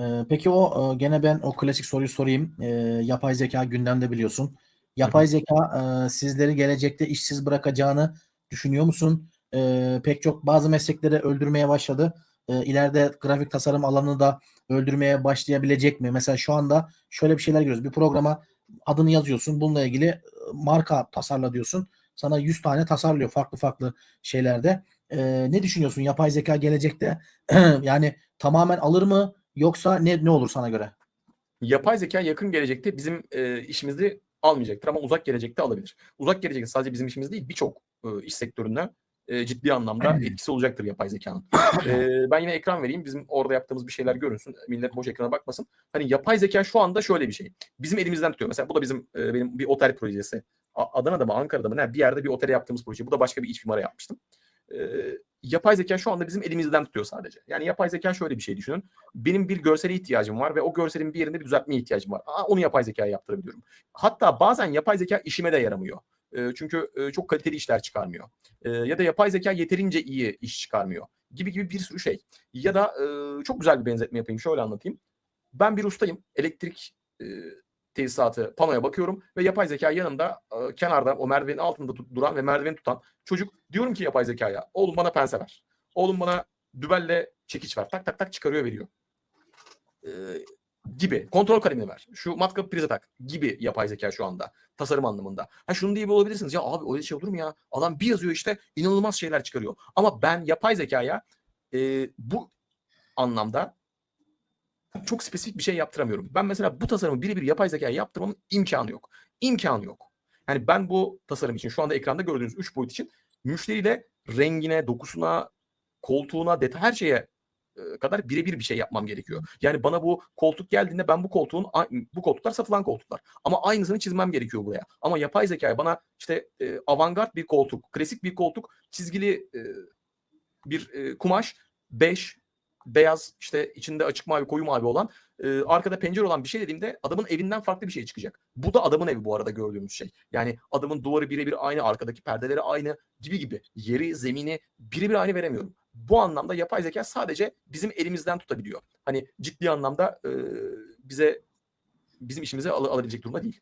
Ee, peki o e, gene ben o klasik soruyu sorayım. Ee, yapay zeka gündemde biliyorsun. Yapay zeka e, sizleri gelecekte işsiz bırakacağını düşünüyor musun? Ee, pek çok bazı meslekleri öldürmeye başladı. Ee, ileride grafik tasarım alanını da öldürmeye başlayabilecek mi? Mesela şu anda şöyle bir şeyler görüyoruz. Bir programa adını yazıyorsun. Bununla ilgili e, marka tasarla diyorsun. Sana 100 tane tasarlıyor farklı farklı şeylerde. Ee, ne düşünüyorsun? Yapay zeka gelecekte yani tamamen alır mı? Yoksa ne ne olur sana göre? Yapay zeka yakın gelecekte bizim e, işimizi almayacaktır ama uzak gelecekte alabilir. Uzak gelecekte sadece bizim işimiz değil birçok e, iş sektöründe e, ciddi anlamda etkisi olacaktır yapay zekanın. E, ben yine ekran vereyim. Bizim orada yaptığımız bir şeyler görünsün. Millet boş ekrana bakmasın. Hani yapay zeka şu anda şöyle bir şey. Bizim elimizden tutuyor. Mesela bu da bizim e, benim bir otel projesi. A- Adana'da mı Ankara'da mı ne bir yerde bir otele yaptığımız proje. Bu da başka bir iç mimara yapmıştım. E, yapay zeka şu anda bizim elimizden tutuyor sadece. Yani yapay zeka şöyle bir şey düşünün. Benim bir görsele ihtiyacım var ve o görselin bir yerinde bir düzeltmeye ihtiyacım var. Aa, onu yapay zekaya yaptırabiliyorum. Hatta bazen yapay zeka işime de yaramıyor. E, çünkü e, çok kaliteli işler çıkarmıyor. E, ya da yapay zeka yeterince iyi iş çıkarmıyor. Gibi gibi bir sürü şey. Ya da e, çok güzel bir benzetme yapayım. Şöyle anlatayım. Ben bir ustayım. Elektrik e, tesisatı panoya bakıyorum ve yapay zeka yanımda e, kenarda o merdivenin altında tut- duran ve merdiveni tutan çocuk diyorum ki yapay zekaya oğlum bana pense ver. Oğlum bana dübelle çekiç ver. Tak tak tak çıkarıyor veriyor. E, gibi. Kontrol kalemini ver. Şu matkapı prize tak gibi yapay zeka şu anda. Tasarım anlamında. Ha şunu diye olabilirsiniz. Ya abi öyle şey olur mu ya? Adam bir yazıyor işte inanılmaz şeyler çıkarıyor. Ama ben yapay zekaya e, bu anlamda çok spesifik bir şey yaptıramıyorum. Ben mesela bu tasarımı birebir yapay zekaya yaptırmamın imkanı yok. İmkanı yok. Yani ben bu tasarım için şu anda ekranda gördüğünüz 3 boyut için müşteriyle rengine, dokusuna, koltuğuna, detay her şeye e, kadar birebir bir şey yapmam gerekiyor. Yani bana bu koltuk geldiğinde ben bu koltuğun bu koltuklar satılan koltuklar. Ama aynısını çizmem gerekiyor buraya. Ama yapay zeka bana işte e, avantgard bir koltuk, klasik bir koltuk, çizgili e, bir e, kumaş, beş beyaz işte içinde açık mavi koyu mavi olan e, arkada pencere olan bir şey dediğimde adamın evinden farklı bir şey çıkacak. Bu da adamın evi bu arada gördüğümüz şey. Yani adamın duvarı birebir aynı, arkadaki perdeleri aynı gibi gibi. Yeri, zemini birebir aynı veremiyorum. Bu anlamda yapay zeka sadece bizim elimizden tutabiliyor. Hani ciddi anlamda e, bize bizim işimize al- alabilecek durumda değil.